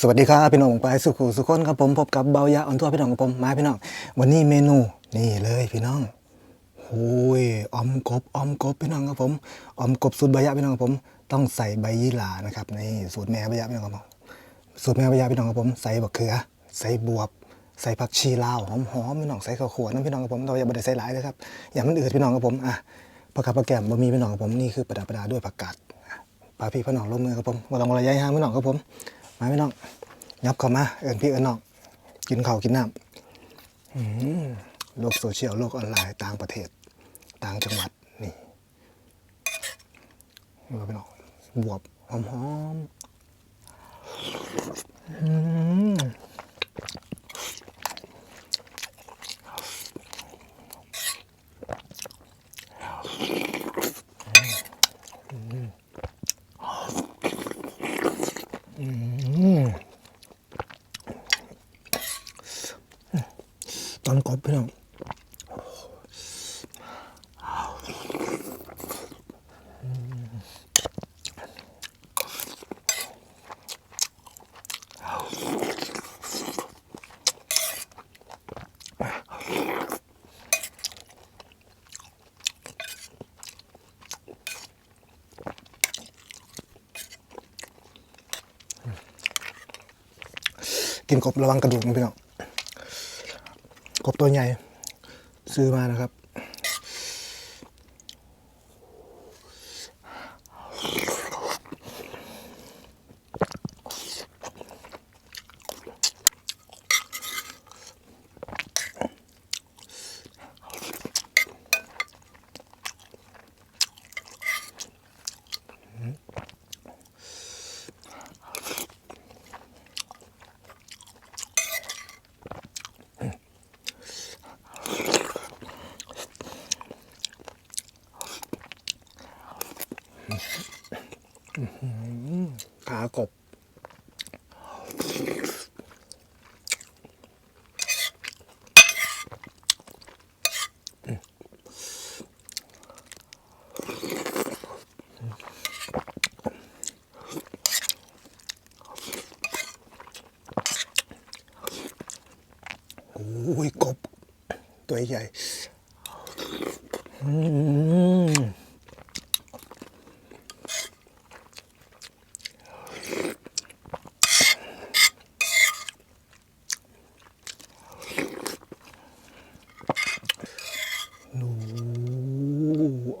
สวัสดีครับพี่น้องไปสุขุสุขคนครับผมพบกับเบายาออนทัวพี่น้องกับผมมาพี่น้องวันนี้เมนูนี่เลยพี่น้องโอ้ยอมกบอมกบพี่น้องครับผมอมกบสูตรเบายะพี่น้องครับผมต้องใส่ใบยี่หร่านะครับนี่สูตรแม่เบายะพี่น้องครับผมสูตรแม่เบายะพี่น้องครับผมใส่บักเขือ ใส่บวบ ใส่ผักชีลาวหอมๆพี่น้องใส่ข้าวขัวน้ำพี่น้องกับผมเราอย่าได้ใส่หลายเลยครับอย่ามันอืดพี่น้องกับผมอะผักกาดผักแกมบะหมี่พี่น้องกับผมนี่คือประดับประดาด้วยผักกาดปลาพี่พี่น้องลงมือกับผมมาลองระยะห่างพี่น้องกับผม มาพี่น้องยับเข้ามา เอิญพี่เอิญน้องกินข้าวกินน้ำโลกโซเชียลโลกออนไลน์ต่างประเทศ ต่างจังหวัดนี่มาพี่น้องบวบหอมๆอืม ตอนกบพี่น้องกินกบระวังกระดูกนะพี่น้อง บตัวใหญ่ซื้อมานะครับ ขากบโอ้ยกบ ตัวใหญ่ อืม หนู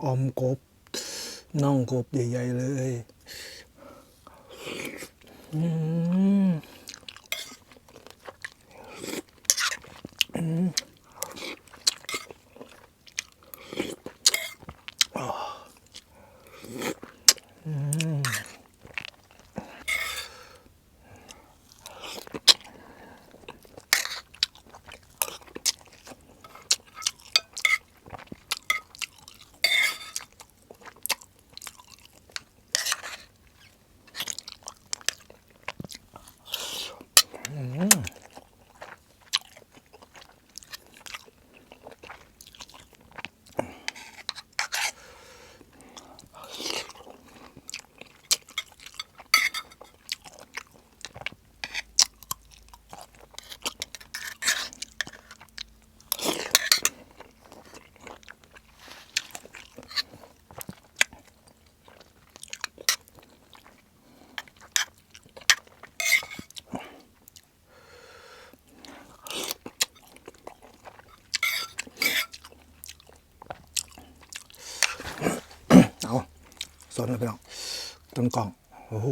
ออมกบน่องกบใหญ่ ๆ เลย อืม สนแลยพี่น้องต้นกล่องโอ้โห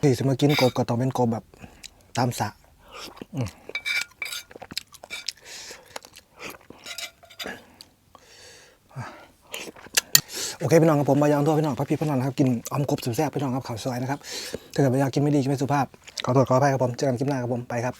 ที่จะมากินกบก็ต้องเป็นกบแบบตามสะโอเคพี่น้องครับผมบายางทั่วพี่น้องพระพี่พี่น้องนะครับกินออมกบสุดแซ่บพี่น้องครับข่าวซอยนะครับถ้าเกิดบายางกินไม่ดีกินไม่สุภาพขอโทษขออภัยครับผมเจอกันคลิปหน้าครับผมไปครับ